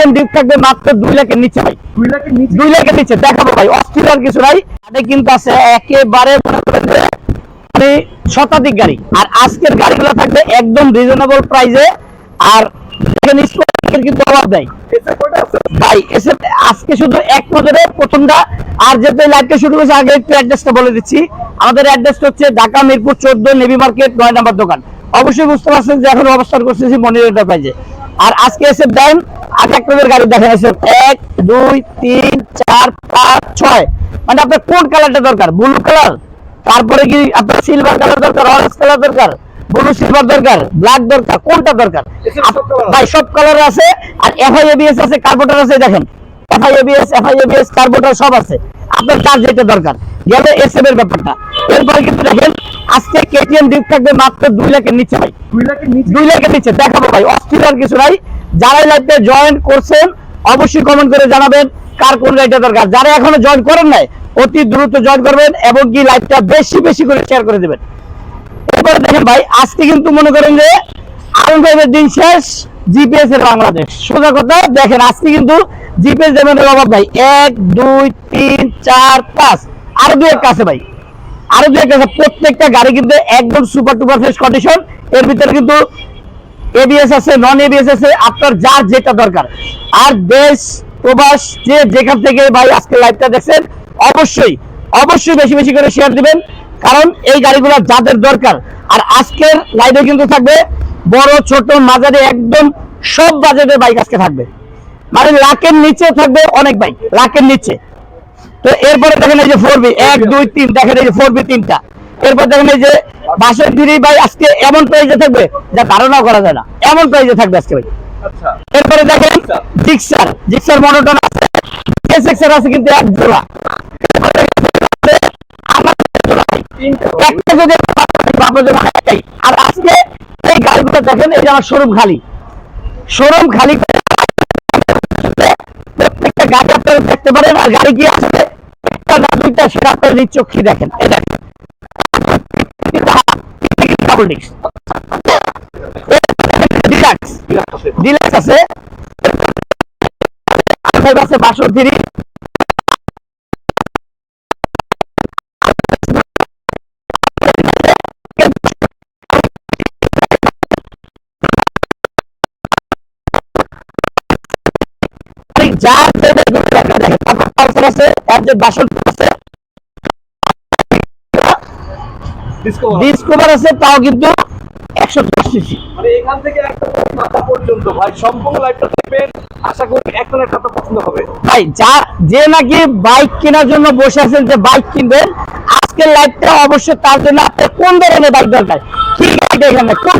KTM deep থাকবে মাত্র দুই লাখের নিচে ভাই। দুই লাখের নিচে? দেখাবো ভাই অস্থির আর কিছু নাই। এটা কিন্তু আছে একেবারে মনে শতাধিক গাড়ি। আর আজকের গাড়িগুলো থাকবে একদম রিজনেবল প্রাইসে আর কিন্তু অভাব দেয়। এসে কয়টা আছে? ভাই এসে আজকে শুধু এক নজরে প্রথমটা। আর যেতে লাইভটা শুরু করেছে আগে একটু অ্যাড্রেসটা বলে দিচ্ছি। আমাদের অ্যাড্রেসটা হচ্ছে ঢাকা মিরপুর চোদ্দ নেভি মার্কেট নয় নাম্বার দোকান। অবশ্যই বুঝতে পারছেন যে এখন অবস্থান করতেছি মনির এন্টারপ্রাইজে আর আজকে এসে দেন আট এক গাড়ি দেখেন এসে এক দুই তিন চার পাঁচ ছয়। মানে আপনার কোন কালারটা দরকার? ব্লু কালার তারপরে কি আপনার সিলভার কালার দরকার অরেঞ্জ কালার দরকার? ব্লু সিলভার দরকার ব্ল্যাক দরকার কোনটা দরকার? ভাই সব কালার আছে আর এফআই এবিএস আছে কার্বোটার আছে দেখেন। FI ABS FI ABS carburettor সব আছে। আপনার কার যেটা দরকার? গেল এসএম এর ব্যাপারটা। এরপরে কিন্তু দেখেন আজকে কেটিএম ডিপ থাকবে মাত্র দুই লাখের নিচে ভাই। দুই লাখের নিচে? দুই লাখের নিচে দেখাবো ভাই অস্থির আর কিছু নাই। যারা লাইভে জয়েন করছেন অবশ্যই কমেন্ট করে জানাবেন কার কোন গাড়িটা দরকার। যারা এখনও জয়েন করেন নাই অতি দ্রুত জয়েন করবেন এবং কি লাইভটা বেশি বেশি করে শেয়ার করে দেবেন। এরপরে দেখেন ভাই আজকে কিন্তু মনে করেন যে আরুন ভাইয়ের দিন শেষ জিপিএস এর বাংলাদেশ। সোজা কথা দেখেন আজকে কিন্তু জিপিএস দেবের অভাব ভাই এক দুই তিন চার পাঁচ। আরও একটা আছে ভাই। আরও দুই একটা প্রত্যেকটা গাড়ি কিন্তু একদম সুপার টুপার ফ্রেশ কন্ডিশন এর ভিতরে কিন্তু এবিএস আছে নন এবিএস আছে, আপনার যার যেটা দরকার। আর দেশ, প্রবাস, যে যেখান থেকে ভাই আজকে লাইভটা দেখছেন, অবশ্যই অবশ্যই বেশি বেশি করে শেয়ার দিবেন। কারণ এই গাড়িগুলো যাদের দরকার। আর আজকের লাইভে কিন্তু থাকবে বড়, ছোট, মাঝারি, একদম সব বাজেটের বাইক আজকে থাকবে। মানে লাখের নিচে থাকবে অনেক বাইক লাখের নিচে। তো এরপরে দেখেন এই যে ফোর বি এক দুই তিন দেখেন এই যে ফোর বি তিনটা। এরপর দেখেন এই যে বাসের থ্রি ভাই আজকে এমন প্রাইজে থাকবে যা ধারণা করা যায় না। এমন প্রাইজে থাকবে আজকে ভাই। আচ্ছা। এরপরে দেখেন জিক্সার জিক্সার মনোটন আছে এসএক্সআর আছে কিন্তু এক জোড়া। একটা যদি একটাই আর আজকে এই গাড়িগুলো দেখেন এই যে আমার শোরুম খালি। শোরুম খালি প্রত্যেকটা গাড়ি আপনারা দেখতে পারেন আর গাড়ি কি আসবে একটা না সেটা আপনার নিজ চোখে দেখেন এই দেখেন। ডিলাক্স আছে যে বাষট্টি আছে ডিসকভার আছে তাও কিন্তু একশো দশ সিসি মানে এখান থেকে একটা মাথা পর্যন্ত ভাই সম্পূর্ণ লাইফটা দেখবেন আশা করি একটা না একটা পছন্দ হবে। ভাই যা যে নাকি বাইক কেনার জন্য বসে আছেন যে বাইক কিনবেন আজকের লাইফটা অবশ্যই তার জন্য আপনার কোন ধরনের বাইক দরকার? কি এখানে? কোন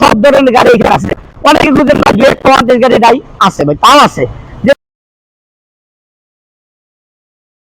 সব ধরনের গাড়ি এখানে আছে। অনেকে গাড়ি আছে ভাই তাও আছে।